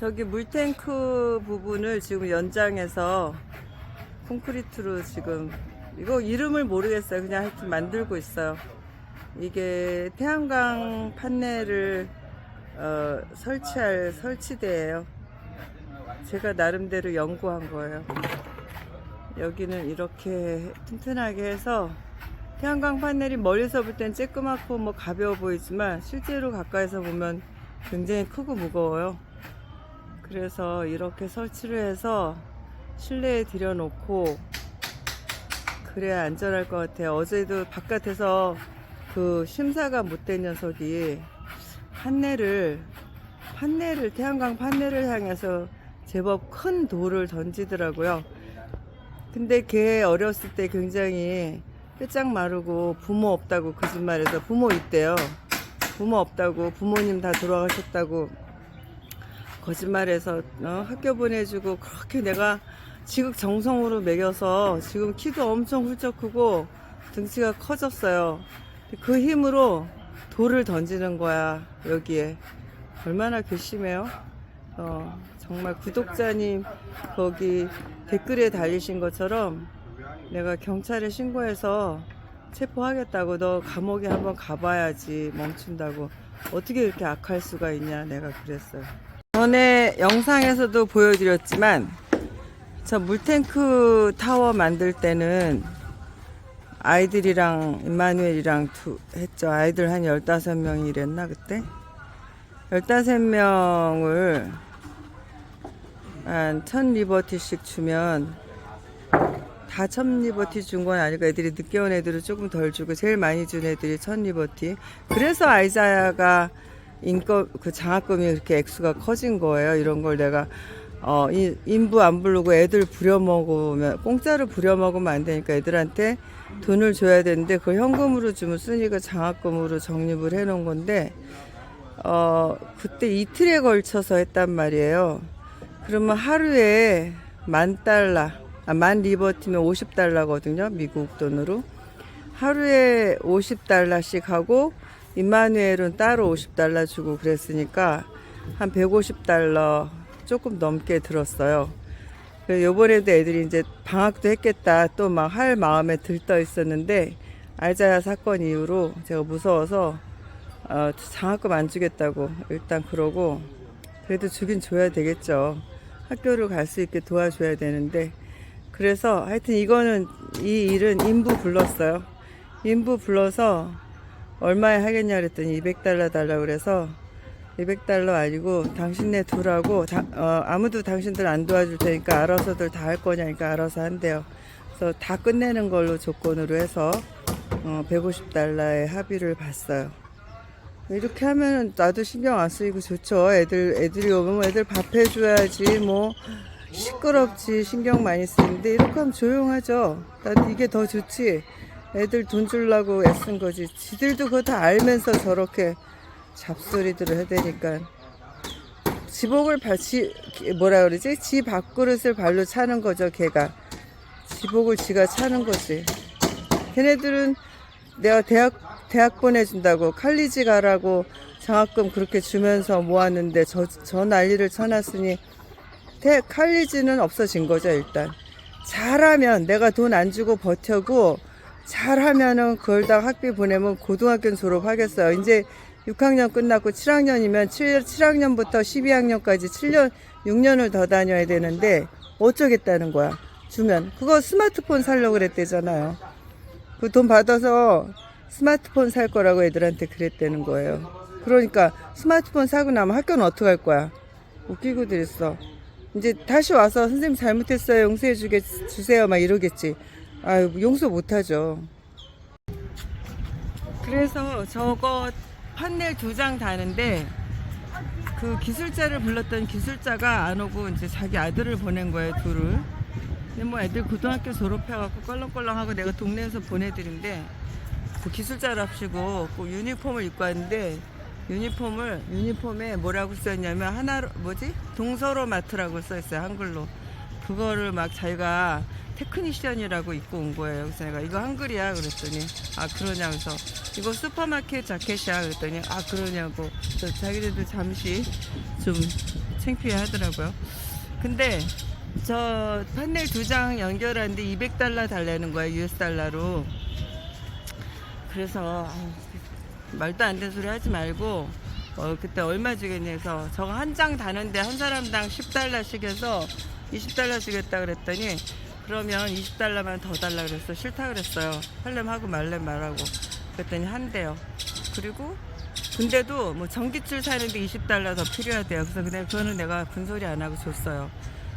저기 물탱크 부분을 지금 연장해서 콘크리트로 지금 이거 이름을 모르겠어요. 그냥 하여튼 만들고 있어요. 이게 태양광 판넬을 어, 설치할 설치대예요. 제가 나름대로 연구한 거예요. 여기는 이렇게 튼튼하게 해서 태양광 판넬이 멀리서 볼 땐 쬐끄맣고 뭐 가벼워 보이지만 실제로 가까이서 보면 굉장히 크고 무거워요. 그래서 이렇게 설치를 해서 실내에 들여놓고 그래야 안전할 것 같아요. 어제도 바깥에서 그 심사가 못된 녀석이 판넬을 판넬을 태양광 판넬을 향해서 제법 큰 돌을 던지더라고요. 근데 걔 어렸을 때 굉장히 빼짝 마르고 부모 없다고 거짓말해서 부모 있대요. 부모 없다고 부모님 다 돌아가셨다고 거짓말해서 어, 학교 보내주고 그렇게 내가 지극정성으로 먹여서 지금 키도 엄청 훌쩍 크고 등치가 커졌어요. 그 힘으로 돌을 던지는 거야 여기에 얼마나 괘씸해요. 어, 정말 구독자님 거기 댓글에 달리신 것처럼 내가 경찰에 신고해서 체포하겠다고 너 감옥에 한번 가봐야지 멈춘다고 어떻게 이렇게 악할 수가 있냐 내가 그랬어요. 전에 영상에서도 보여드렸지만 저 물탱크 타워 만들 때는 아이들이랑 임마누엘이랑 두, 했죠. 아이들 한 15명이 이랬나 그때? 15명을 한 1000리버티씩 주면 다 1000리버티 준 건 아니고 애들이 늦게 온 애들은 조금 덜 주고 제일 많이 준 애들이 1000리버티. 그래서 아이자야가 인건 그 장학금이 그렇게 액수가 커진 거예요. 이런 걸 내가 어 이- 인부 안 부르고 애들 부려먹으면 공짜로 부려먹으면 안 되니까 애들한테 돈을 줘야 되는데 그걸 현금으로 주면 순이가 장학금으로 적립을 해놓은 건데 어 그때 이틀에 걸쳐서 했단 말이에요. 그러면 하루에 만 달러, 아, 만 리버티면 50달러거든요. 미국 돈으로. 하루에 50달러씩 하고 임마누엘은 따로 50달러 주고 그랬으니까 한 150달러 조금 넘게 들었어요. 요번에도 애들이 이제 방학도 했겠다 또 막 할 마음에 들떠 있었는데 알자야 사건 이후로 제가 무서워서 어, 장학금 안 주겠다고 일단 그러고 그래도 주긴 줘야 되겠죠. 학교를 갈 수 있게 도와줘야 되는데 그래서 하여튼 이거는 이 일은 인부 불렀어요. 인부 불러서 얼마에 하겠냐 그랬더니 200달러 달라 그래서 200달러 아니고 당신네 둘하고 다- 어, 아무도 당신들 안 도와줄 테니까 알아서들 다 할 거냐니까 알아서 한대요. 그래서 다 끝내는 걸로 조건으로 해서 어, 150달러의 합의를 봤어요. 이렇게 하면 나도 신경 안 쓰이고 좋죠. 애들 애들이 오면 애들 밥 해줘야지 뭐 시끄럽지 신경 많이 쓰는데 이렇게 하면 조용하죠. 난 이게 더 좋지. 애들 돈 주려고 애쓴 거지. 지들도 그거 다 알면서 저렇게 잡소리들을 해대니까 지복을 발, 지, 뭐라 그러지? 지 밥그릇을 발로 차는 거죠, 걔가. 지복을 지가 차는 거지. 걔네들은 내가 대학, 대학 보내준다고 칼리지 가라고 장학금 그렇게 주면서 모았는데 저, 저 난리를 쳐놨으니 대, 칼리지는 없어진 거죠, 일단. 잘하면 내가 돈 안 주고 버텨고 잘하면은 그걸 다 학비 보내면 고등학교 졸업하겠어요. 이제 6학년 끝났고 7학년이면 7, 7학년부터 12학년까지 7년, 6년을 더 다녀야 되는데 어쩌겠다는 거야. 주면. 그거 스마트폰 살려고 그랬대잖아요. 그 돈 받아서 스마트폰 살 거라고 애들한테 그랬다는 거예요. 그러니까 스마트폰 사고 나면 학교는 어떻게 할 거야? 웃기고들 있어. 이제 다시 와서 선생님 잘못했어요. 용서해 주게 주세요. 막 이러겠지. 아유, 용서 못 하죠. 그래서 저거 판넬 두 장 다는데 그 기술자를 불렀던 기술자가 안 오고 이제 자기 아들을 보낸 거예요, 둘을. 근데 뭐 애들 고등학교 졸업해갖고 껄렁껄렁하고 내가 동네에서 보내드린데 그 기술자랍시고 그 유니폼을 입고 왔는데 유니폼을 유니폼에 뭐라고 써있냐면 하나 뭐지 동서로 마트라고 써있어요 한글로 그거를 막 자기가 테크니션이라고 입고 온 거예요. 그래서 내가 이거 한글이야. 그랬더니 아 그러냐 그래서 이거 슈퍼마켓 자켓이야. 그랬더니 아 그러냐고. 그래서 자기네들 잠시 좀 창피해 하더라고요. 근데 저 판넬 두 장 연결하는데 200달러 달라는 거야, US 달러로. 그래서 아유, 말도 안 되는 소리 하지 말고 어, 그때 얼마 주겠니 해서 저거 한 장 다는데 한 사람당 10달러씩 해서 20달러 주겠다 그랬더니 그러면 20달러만 더 달라 그랬어 싫다 그랬어요. 할렘 하고 말렘 말하고. 그랬더니 한대요. 그리고 근데도 뭐 전기줄 사는데 20달러 더 필요하대요. 그래서 그냥 그거는 내가 분소리 안 하고 줬어요.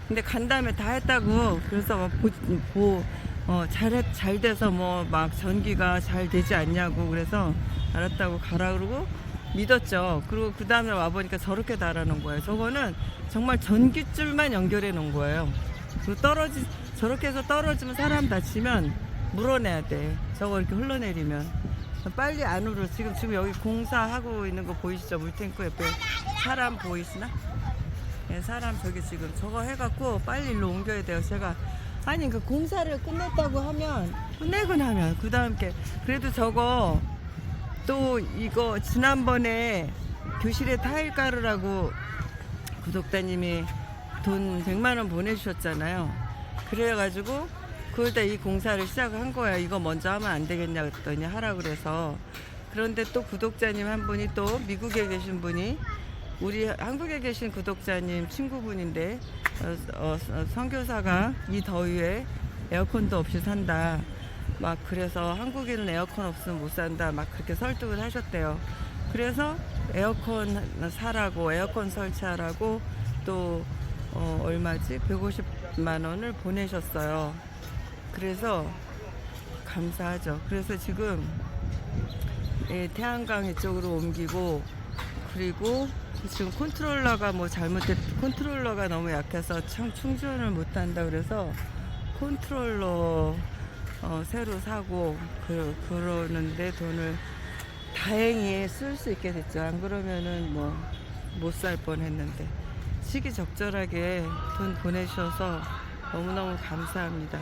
근데 간 다음에 다 했다고. 그래서 막 보, 보, 어, 잘, 잘 돼서 뭐 막 전기가 잘 되지 않냐고 그래서 알았다고 가라 그러고 믿었죠. 그리고 그 다음에 와보니까 저렇게 달아놓은 거예요. 저거는 정말 전기줄만 연결해 놓은 거예요. 그리고 떨어지, 저렇게 해서 떨어지면 사람 다치면 물어내야 돼. 저거 이렇게 흘러내리면. 빨리 안으로 지금 지금 여기 공사하고 있는 거 보이시죠? 물탱크 옆에 사람 보이시나? 네, 사람 저기 지금 저거 해갖고 빨리 일로 옮겨야 돼요. 제가 아니 그 공사를 끝냈다고 하면 끝내고 나면 그 다음 게 그래도 저거 또 이거 지난번에 교실에 타일 깔으라고 구독자님이 돈 100만 원 보내주셨잖아요. 그래가지고 그걸 다이 공사를 시작한 거야. 이거 먼저 하면 안 되겠냐 그랬더니 하라 그래서 그런데 또 구독자님 한 분이 또 미국에 계신 분이 우리 한국에 계신 구독자님 친구분인데 어, 어, 어, 선교사가 이 더위에 에어컨도 없이 산다. 막 그래서 한국인은 에어컨 없으면 못 산다. 막 그렇게 설득을 하셨대요. 그래서 에어컨 사라고 에어컨 설치하라고 또 어, 얼마지? 150 만 원을 보내셨어요. 그래서 감사하죠. 그래서 지금 예, 태양광 이쪽으로 옮기고 그리고 지금 컨트롤러가 뭐 잘못됐 컨트롤러가 너무 약해서 참 충전을 못 한다 그래서 컨트롤러 어, 새로 사고 그, 그러는데 돈을 다행히 쓸 수 있게 됐죠. 안 그러면은 뭐 못 살 뻔했는데 시기적절하게 돈 보내셔서 너무너무 감사합니다.